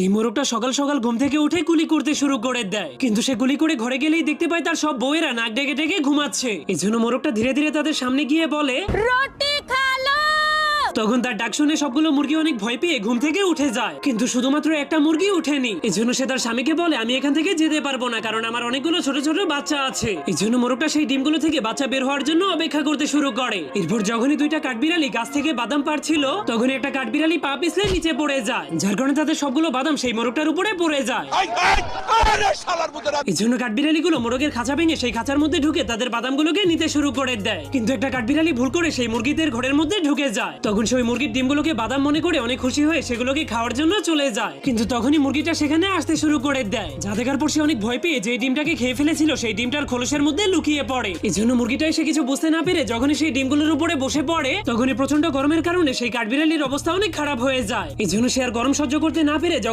এই মোরগটা সকাল সকাল ঘুম থেকে উঠে গুলি করতে শুরু করে দেয়। কিন্তু সে গুলি করে ঘরে গেলেই দেখতে পায় তার সব বউয়েরা নাক ডেকে ডেকে ঘুমাচ্ছে। এই জন্য মোরগটা ধীরে ধীরে তাদের সামনে গিয়ে বলে, রুটি তখন তার ডাক শুনে সবগুলো মুরগি অনেক ভয় পেয়ে ঘুম থেকে উঠে যায়। কিন্তু শুধুমাত্র একটা মুরগি উঠেনি। এই জন্য সে তার স্বামীকে বলে, আমি এখান থেকে যেতে পারব না, কারণ আমার অনেকগুলো ছোট ছোট বাচ্চা আছে। এই জন্য মোরগটা সেই ডিমগুলো থেকে বাচ্চা বের হওয়ার জন্য অপেক্ষা করতে শুরু করে। এরপর যখনই দুইটা কাঠবিড়ালি গাছ থেকে বাদাম পারছিল তখনই একটা কাঠবিড়ালি পা পিছলে নিচে পড়ে যায়, যার কারণে তাদের সবগুলো বাদাম সেই মোরগটার উপরে পড়ে যায়। এই জন্য কাঠবিড়ালিগুলো মোরগের খাঁচা ভেঙে সেই খাঁচার মধ্যে ঢুকে তাদের নিতে শুরু করে দেয়। কিন্তু একটা কাঠবিড়ালি ভুল করে সেই মুরগিদের ঘরের মধ্যে ঢুকে যায়। তখন সেই মুরগির বাদাম মনে করে অনেক খুশি হয়ে সেগুলোকে খাওয়ার জন্য চলে যায়। কিন্তু তখনই মুরগিটা সেখানে আসতে শুরু করে দেয়। যা দেখার পর সে অনেক ভয় পেয়ে যে ডিমটাকে খেয়ে ফেলেছিল সেই ডিমটার খোলসের মধ্যে লুকিয়ে পড়ে। এই জন্য মুরগিটা এসে কিছু বুঝতে না পেরে যখনই সেই ডিমগুলোর উপরে বসে পড়ে, তখনই প্রচণ্ড গরমের কারণে সেই কাঠবিড়ালির অবস্থা অনেক খারাপ হয়ে যায়। এই জন্য সে আর গরম সহ্য করতে না পেরে